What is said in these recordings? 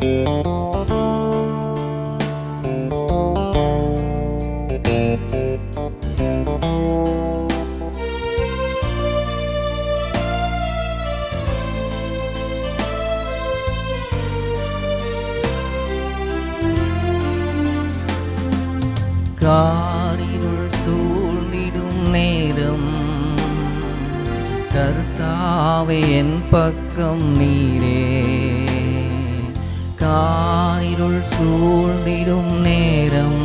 காரினுள் சூழ்ந்திடும் நேரம் கர்த்தாவே என் பக்கம் நீரே. காரிருள் சூழ்ந்திடும் நேரம்.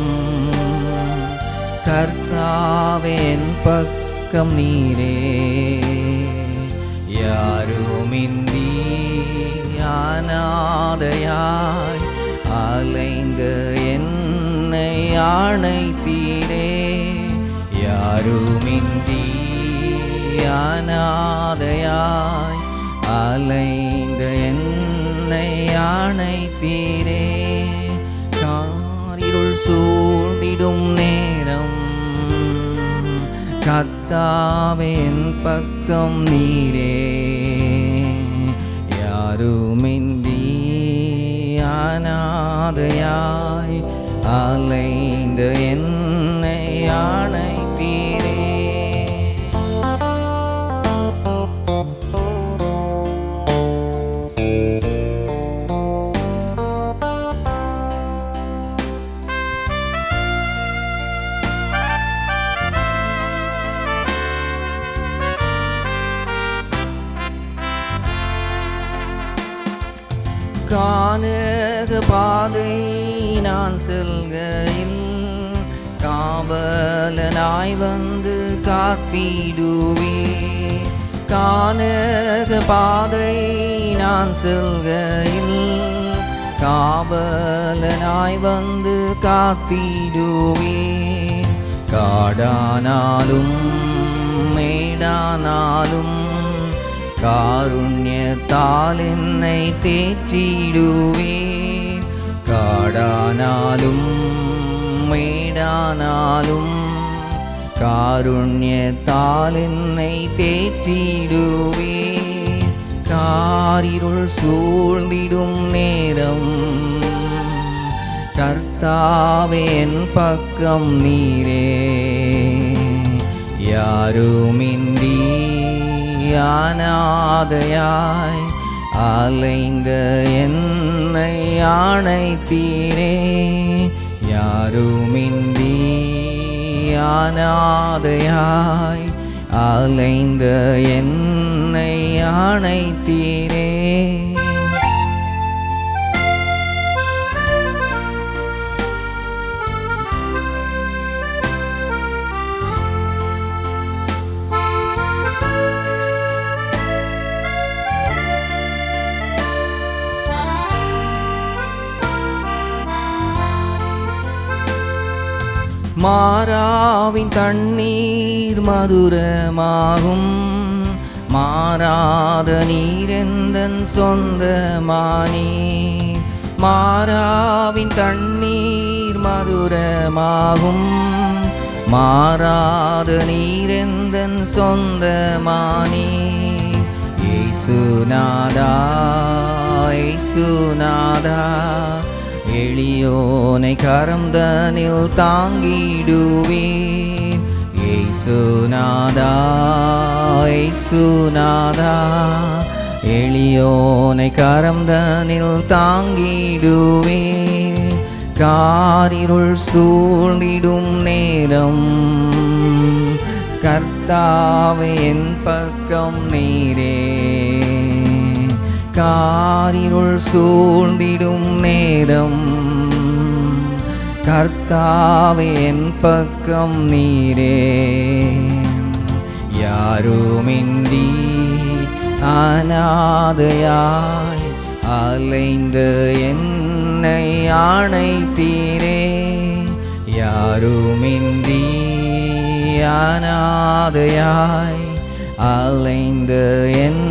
கர்த்தாவேன் பக்கம் நீரே. யாருமின்றி அநாதையாய் அலைந்த என்னை அணைத்தீரே யாருமின்றி அநாதையாய் அலைந்த என் அணைத்தீரே காரிருள் சூழ்ந்திடும் நேரம். கத்தாவின் பக்கம் நீரே யாருமின்றி அநாதையாய் அலை காணக பாதை நான் செல்கையில். காவலனாய் வந்து காத்திடுவே காணக பாதை நான் செல்கையில். காவலனாய் வந்து காத்திடுவே காடானாலும் மேடானாலும் காருண்யத்தால் என்னை தேற்றிடுவேன் காடானாலும் மேடானாலும் காருண்யத்தால் என்னை தேற்றிடுவேன் காரிருள் சூழ்ந்திடும் நேரம் கர்த்தாவே என் பக்கம் நீரே யாருமின்றி அலைந்த என்னை அணைத்தீரே யாருமின்றி அநாதையாய் அலைந்த என்னை அணைத்தீரே மாறாவின் தண்ணீர் மதுரமாகும். மாறாத நீரெந்தன் சொந்தமானி. மாறாவின் தண்ணீர் மதுரமாகும். மாறாத நீரெந்தன் சொந்தமானி. ஈசுநாதா எளியோ எளியோனை கரம்தனில் தாங்கிடுவேன். ஏசுநாதா ஏசுநாதா எளியோனை கரம்தனில் தாங்கிடுவேன். காரிருள் சூழ்ந்திடும் நேரம் கர்த்தாவே என் பக்கம் நீரே. காரிருள் சூழ்ந்திடும் நேரம் கர்த்தாவே என் பக்கம் நீரே. யாருமின்றி அநாதையாய் அலைந்து என்னை அணைத்தீரே யாருமின்றி அநாதையாய் அலைந்து அலைந்த என்